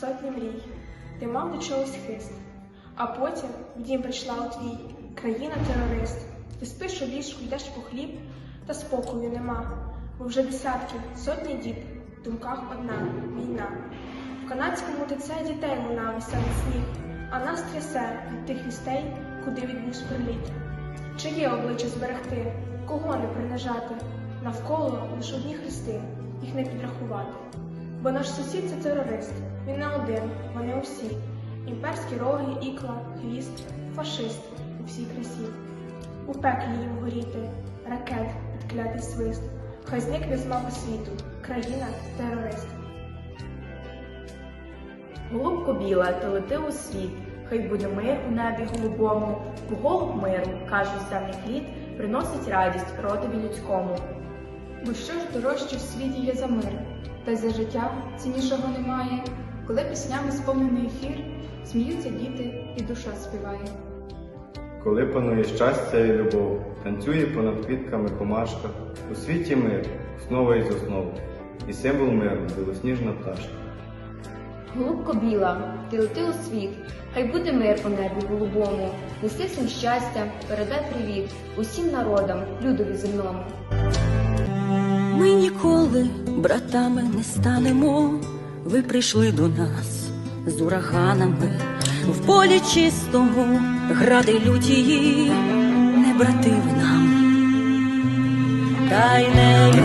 сотні мрій, ти мав до чогось хист. А потім в дім прийшла у твій країна-терорист. Ти спиш у ліжку, йдеш по хліб, та спокою нема. Бо вже десятки, сотні діб, в думках одна війна. В канадському ТЦ дітей лунав веселий сміх, а нас трясе від тих містей, куди відбув приліт. Чиє обличчя зберегти, кого не принижати? Навколо лиш одні хрести, їх не підрахувати. Бо наш сусід це терорист, він не один, вони усі. Імперські роги, ікла, хвіст, фашист у всій красі. У пеклі їм горіти, ракет, підклятий свист. Хай зникне з мапи світу, країна терорист. Голубко біла, ти лети у світ, хай буде мир у небі голубому, бо голуб миру, кажуть земний хлід, приносить радість родові людському. Бо що ж дорожче в світі є за мир, та й за життя ціннішого немає, коли піснями сповнений ефір, сміються діти і душа співає. Коли панує щастя і любов, танцює понад квітками комашка, у світі мир, основа із основ, і символ миру білосніжна пташка. Голубко біла, ти лети у світ, хай буде мир у небі голубому, неси всім щастя, передай привіт усім народам, людові земному. Ми ніколи братами не станемо. Ви прийшли до нас з ураганами в полі чистому, гради лютії, не брати ви нам, та й не